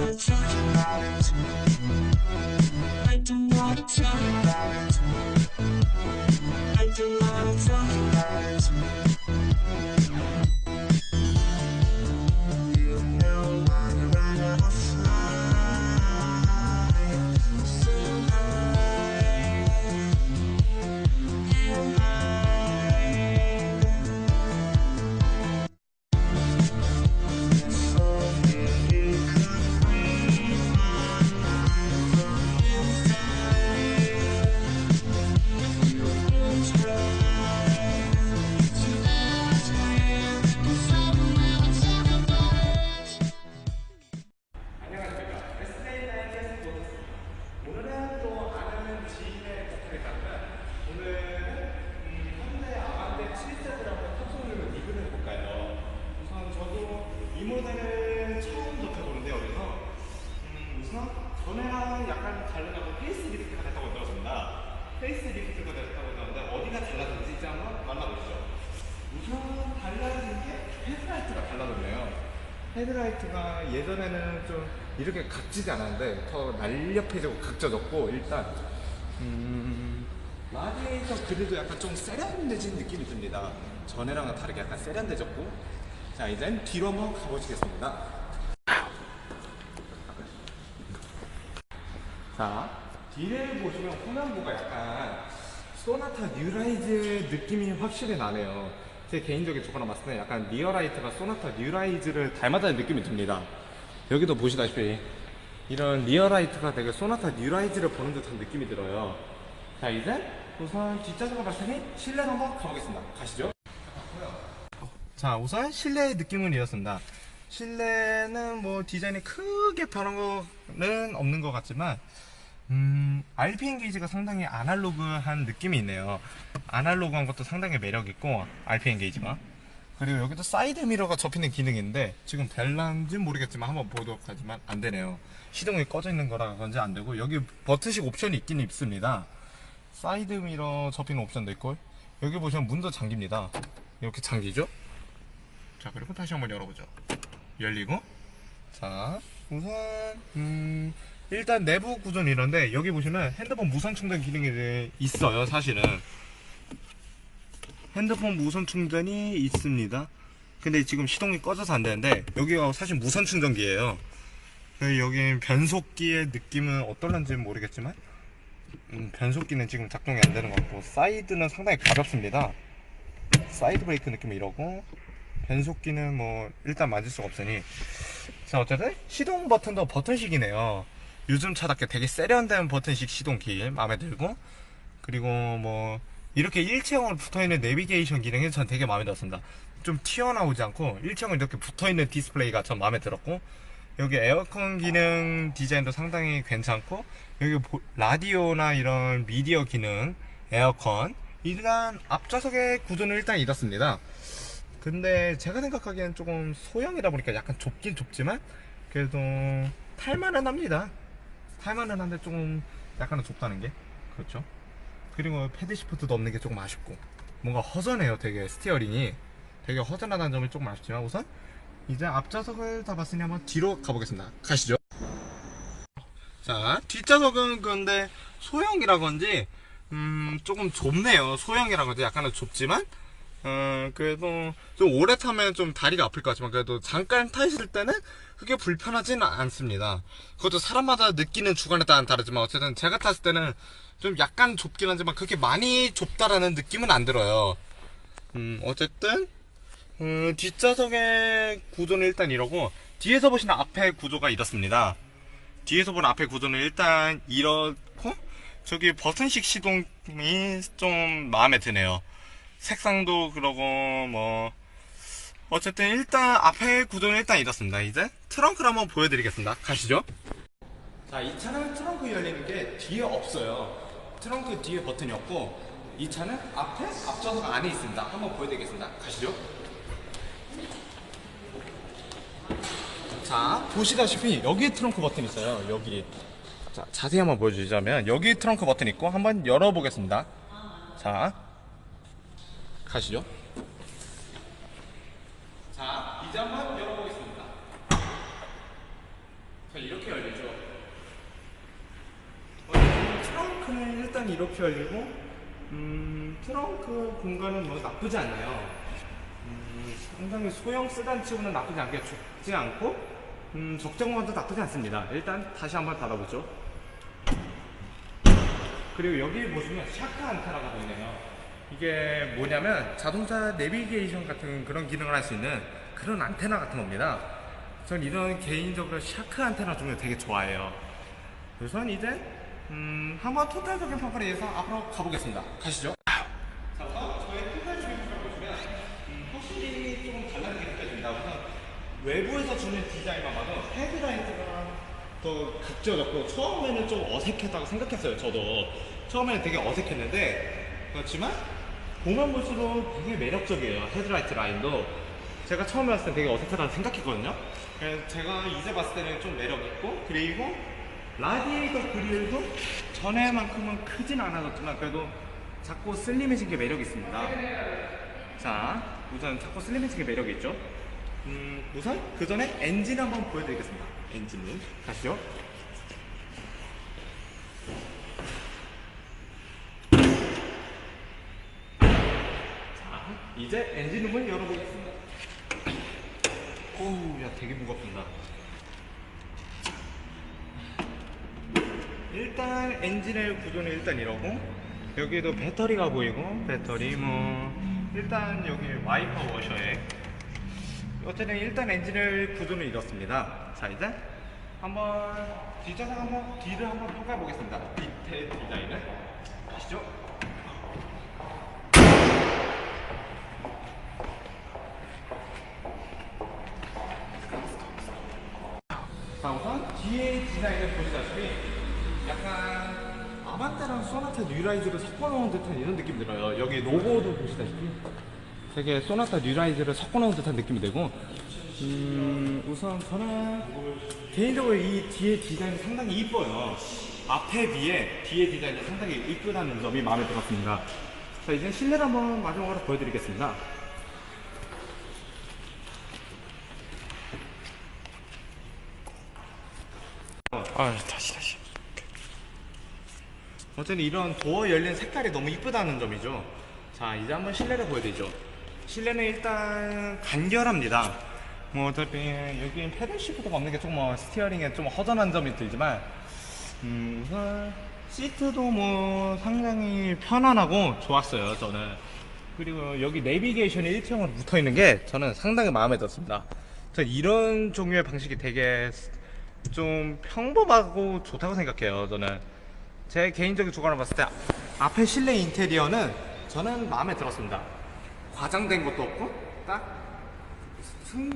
To about it. 이제 한번 만나보시죠. 우선 달라진 게 헤드라이트가 달라졌네요. 헤드라이트가 예전에는 좀 이렇게 각지지 않았는데 더 날렵해지고 각져졌고 일단 음, 라디에이터 그래도 약간 좀 세련돼진 느낌이 듭니다. 전에랑은 다르게 약간 세련돼졌고 자 이젠 뒤로 한번 가보시겠습니다. 자 뒤를 보시면 후면부가 약간 소나타 뉴라이즈 느낌이 확실히 나네요. 제 개인적인 조건을 봤을 때 약간 리어라이트가 소나타 뉴라이즈를 닮았다는 느낌이 듭니다. 여기도 보시다시피 이런 리어라이트가 되게 소나타 뉴라이즈를 보는 듯한 느낌이 들어요. 자 이제 우선 뒷좌석을 봤을 테니 실내로 한번 가보겠습니다. 가시죠. 자 우선 실내의 느낌은 이렇습니다. 실내는 뭐 디자인이 크게 변한 거는 없는 것 같지만 음, RPM 게이지가 상당히 아날로그한 느낌이 있네요. 아날로그한 것도 상당히 매력있고, RPM 게이지가. 그리고 여기도 사이드 미러가 접히는 기능인데, 지금 될란지 모르겠지만 한번 보도록 하지만 안 되네요. 시동이 꺼져 있는 거라 그런지 안 되고, 여기 버튼식 옵션이 있긴 있습니다. 사이드 미러 접히는 옵션도 있고, 여기 보시면 문도 잠깁니다. 이렇게 잠기죠? 자, 그리고 다시 한번 열어보죠. 열리고, 자, 우선, 음, 일단 내부 구조는 이런데, 여기 보시면 핸드폰 무선 충전 기능이 있어요, 사실은. 핸드폰 무선 충전이 있습니다. 근데 지금 시동이 꺼져서 안 되는데, 여기가 사실 무선 충전기예요. 그리고 여기 변속기의 느낌은 어떨런지는 모르겠지만, 음, 변속기는 지금 작동이 안 되는 것 같고, 사이드는 상당히 가볍습니다. 사이드 브레이크 느낌이 이러고, 변속기는 뭐, 일단 맞을 수가 없으니, 자, 어쨌든 시동 버튼도 버튼식이네요. 요즘 차답게 되게 세련된 버튼식 시동키 마음에 들고 그리고 뭐 이렇게 일체형으로 붙어있는 내비게이션 기능이 전 되게 마음에 들었습니다. 좀 튀어나오지 않고 일체형으로 이렇게 붙어있는 디스플레이가 전 마음에 들었고 여기 에어컨 기능 디자인도 상당히 괜찮고 여기 보- 라디오나 이런 미디어 기능 에어컨 일단 앞좌석의 구조는 일단 이렇습니다. 근데 제가 생각하기엔 조금 소형이다 보니까 약간 좁긴 좁지만 그래도 탈만은 합니다. 탈만은 한데 조금 약간은 좁다는 게 그렇죠. 그리고 패드 시프트도 없는 게 조금 아쉽고 뭔가 허전해요. 되게 스티어링이 되게 허전하다는 점이 조금 아쉽지만 우선 이제 앞좌석을 다 봤으니 한번 뒤로 가보겠습니다. 가시죠. 자 뒷좌석은 근데 소형이라 건지 음 조금 좁네요. 소형이라 건지 약간은 좁지만 어, 그래도 좀 오래 타면 좀 다리가 아플 것 같지만 그래도 잠깐 타실 때는 그게 불편하지는 않습니다. 그것도 사람마다 느끼는 주관에 따라 다르지만 어쨌든 제가 탔을 때는 좀 약간 좁긴 하지만 그렇게 많이 좁다라는 느낌은 안 들어요. 음, 어쨌든 음, 뒷좌석의 구조는 일단 이러고 뒤에서 보시는 앞에 구조가 이렇습니다. 뒤에서 보는 앞에 구조는 일단 이렇고 저기 버튼식 시동이 좀 마음에 드네요. 색상도 그러고 뭐 어쨌든 일단 앞에 구조는 일단 이렇습니다. 이제 트렁크를 한번 보여드리겠습니다. 가시죠. 자, 이 차는 트렁크 열리는 게 뒤에 없어요. 트렁크 뒤에 버튼이 없고 이 차는 앞에 앞좌석 안에 있습니다. 한번 보여드리겠습니다. 가시죠. 자, 보시다시피 여기 트렁크 버튼 있어요. 여기. 자, 자세히 한번 보여주자면 여기 트렁크 버튼 있고 한번 열어보겠습니다. 자, 가시죠. 자, 이제 한번 열어보겠습니다. 자, 이렇게 열리죠. 어, 이 트렁크는 일단 이렇게 열리고, 음, 트렁크 공간은 뭐 나쁘지 않아요. 음, 상당히 소형 세단 치고는 나쁘지 않게 좁지 않고, 음, 적정 공간도 나쁘지 않습니다. 일단 다시 한번 닫아보죠. 그리고 여기 보시면 샤크 안테나가 보이네요. 이게 뭐냐면 자동차 내비게이션 같은 그런 기능을 할 수 있는 그런 안테나 같은 겁니다. 전 이런 개인적으로 샤크 안테나 종류 되게 좋아해요. 우선 이제 음, 한번 토탈적인 평가를 위해서 앞으로 가보겠습니다. 가시죠. 자, 우선 저의 토탈적인 평가를 보시면 음, 확실히 조금 달라지게 느껴집니다. 우선 외부에서 주는 디자인만 봐도 헤드라이트가 더 각져졌고 처음에는 좀 어색했다고 생각했어요. 저도 처음에는 되게 어색했는데 그렇지만 보면 볼수록 되게 매력적이에요. 헤드라이트 라인도 제가 처음에 봤을 때 되게 어색하다고 생각했거든요. 그래서 제가 이제 봤을 때는 좀 매력 있고 그리고 라디에이터 그릴도 전에만큼은 크진 않아졌지만 그래도 자꾸 슬림해진 게 매력 있습니다. 자, 우선 자꾸 슬림해진 게 매력이 있죠. 음, 우선 그 전에 엔진 한번 보여드리겠습니다. 엔진을 가시죠. 자, 이제 엔진룸을 열어보겠습니다. 오우, 야, 되게 무겁습니다. 일단 엔진의 구조는 일단 이러고 여기도 배터리가 보이고 배터리 뭐 일단 여기 와이퍼 워셔에 어쨌든 일단 엔진의 구조는 이렇습니다. 자 이제 한번 뒷좌석 한번 뒤를 한번 평가해 보겠습니다. 밑에 디자인을 가시죠. 자 우선 뒤에 디자인을 보시다시피 약간 아반떼랑 소나타 뉴라이즈를 섞어놓은 듯한 이런 느낌이 들어요. 여기 로고도 보시다시피 되게 소나타 뉴라이즈를 섞어놓은 듯한 느낌이 되고 음, 우선 저는 개인적으로 이 뒤에 디자인이 상당히 이뻐요. 앞에 비해 뒤에 디자인이 상당히 이쁘다는 점이 마음에 들었습니다. 자 이제 실내를 한번 마지막으로 보여드리겠습니다. 아 다시 다시. 어쨌든 이런 도어 열린 색깔이 너무 이쁘다는 점이죠. 자 이제 한번 실내를 보여드리죠. 실내는 일단 간결합니다. 뭐 어차피 여기 패들 시프트가 없는 게 조금 뭐 스티어링에 좀 허전한 점이 들지만 음 우선 시트도 뭐 상당히 편안하고 좋았어요 저는. 그리고 여기 내비게이션이 일체형으로 붙어 있는 게 저는 상당히 마음에 들었습니다. 저 이런 종류의 방식이 되게 좀 평범하고 좋다고 생각해요. 저는 제 개인적인 주관을 봤을 때 앞에 실내 인테리어는 저는 마음에 들었습니다. 과장된 것도 없고 딱 승,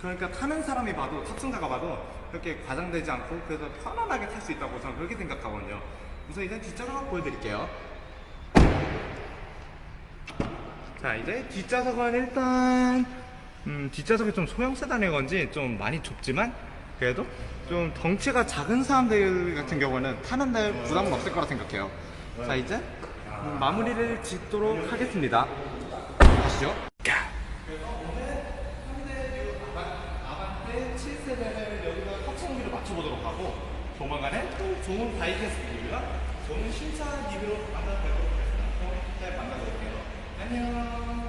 그러니까 타는 사람이 봐도 탑승자가 봐도 그렇게 과장되지 않고 그래서 편안하게 탈 수 있다고 저는 그렇게 생각하거든요. 우선 이제 뒷좌석 보여드릴게요. 자 이제 뒷좌석은 일단 음, 뒷좌석이 좀 소형 세단의 건지 좀 많이 좁지만 그래도 좀 덩치가 작은 사람들 같은 경우는 타는데 부담은 없을 거라 생각해요. 자 이제 마무리를 짓도록 하겠습니다. 아시죠? 조만간에 네. 또 좋은 다이캐스트 리뷰나 좋은 신차 리뷰로 만나뵙도록 하겠습니다. 잘 만나볼게요. 안녕.